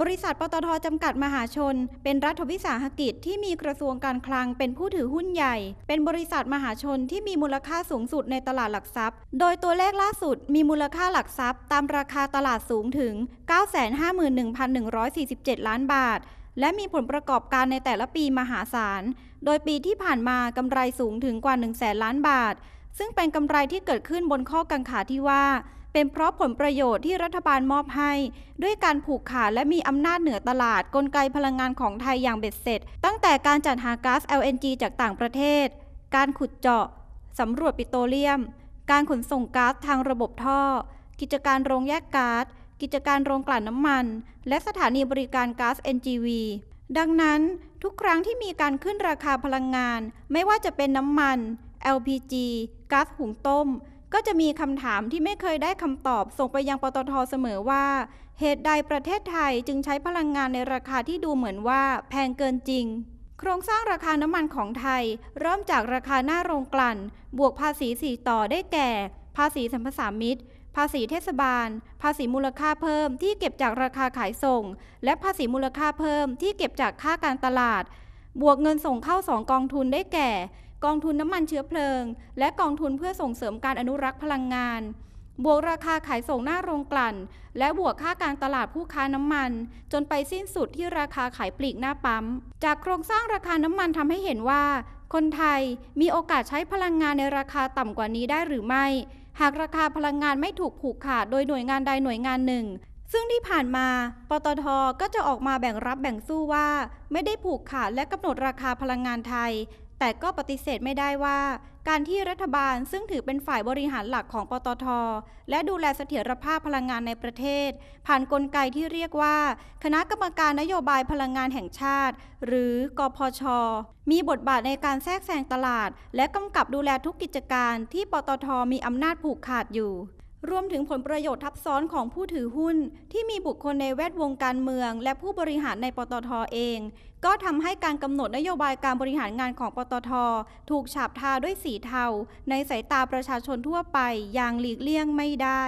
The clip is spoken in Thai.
บริษัทปตทจำกัดมหาชน เป็นรัฐวิสาหกิจที่มีกระทรวงการคลังเป็นผู้ถือหุ้นใหญ่ เป็นบริษัทมหาชนที่มีมูลค่าสูงสุดในตลาดหลักทรัพย์ โดยตัวเลขล่าสุดมีมูลค่าหลักทรัพย์ ตามราคาตลาดสูงถึง 951,147 ล้านบาท และมีผลประกอบการในแต่ละปีมหาศาล โดยปีที่ผ่านมากำไรสูงถึงกว่า 1 0 0 0 0แสนล้านบาท ซึ่งเป็นกำไรที่เกิดขึ้นบนข้อกังขาที่ว่า เป็นเพราะผลประโยชน์ที่รัฐบาลมอบให้ ด้วยการผูกขาดและมีอำนาจเหนือตลาดกลไกพลังงานของไทยอย่างเบ็ดเสร็จ ตั้งแต่การจัดหาก๊าซ LNG จากต่างประเทศ การขุดเจาะสำรวจปิโตรเลียม การขนส่งก๊าซทางระบบท่อ กิจการโรงแยกก๊าซกิจการโรงกลั่นน้ำมัน และสถานีบริการก๊าซ NGV ดังนั้นทุกครั้งที่มีการขึ้นราคาพลังงาน ไม่ว่าจะเป็นน้ำมัน LPG ก๊าซหุงต้ม ก็จะมีคำถามที่ไม่เคยได้คำตอบส่งไปยังปตทเสมอว่า เหตุใดประเทศไทยจึงใช้พลังงานในราคาที่ดูเหมือนว่าแพงเกินจริงโครงสร้างราคาน้ำมันของไทย เริ่มจากราคาหน้าโรงกลั่น บวกภาษีสี่ต่อได้แก่ ภาษีสัมปสามิตภาษีเทศบาล ภาษีมูลค่าเพิ่มที่เก็บจากราคาขายส่ง และภาษีมูลค่าเพิ่มที่เก็บจากค่าการตลาด บวกเงินส่งเข้าสองกองทุนได้แก่ กองทุนน้ำมันเชื้อเพลิง และกองทุนเพื่อส่งเสริมการอนุรักษ์พลังงาน บวกราคาขายส่งหน้าโรงกลั่น และบวกค่าการตลาดผู้ค้าน้ำมัน จนไปสิ้นสุดที่ราคาขายปลีกหน้าปั๊ม จากโครงสร้างราคาน้ำมันทำให้เห็นว่า คนไทยมีโอกาสใช้พลังงานในราคาต่ำกว่านี้ได้หรือไม่ หากราคาพลังงานไม่ถูกผูกขาดโดยหน่วยงานใดหน่วยงานหนึ่งซึ่งที่ผ่านมา ปตท ก็จะออกมาแบ่งรับแบ่งสู้ว่า ไม่ได้ผูกขาดและกำหนดราคาพลังงานไทย แต่ก็ปฏิเสธไม่ได้ว่า การที่รัฐบาลซึ่งถือเป็นฝ่ายบริหารหลักของปตท และดูแลเสถียรภาพพลังงานในประเทศ ผ่านนกลไกที่เรียกว่า คณะกรรมการนโยบายพลังงานแห่งชาติ หรือกพช มีบทบาทในการแทรกแซงตลาด และกำกับดูแลทุกกิจการที่ปตทมีอำนาจผูกขาดอยู่ รวมถึงผลประโยชน์ทับซ้อนของผู้ถือหุ้น ที่มีบุคคลในแวดวงการเมือง และผู้บริหารในปตทเอง ก็ทำให้การกำหนดนโยบายการบริหารงานของปตท ถูกฉาบทาด้วยสีเทา ในสายตาประชาชนทั่วไปอย่างหลีกเลี่ยงไม่ได้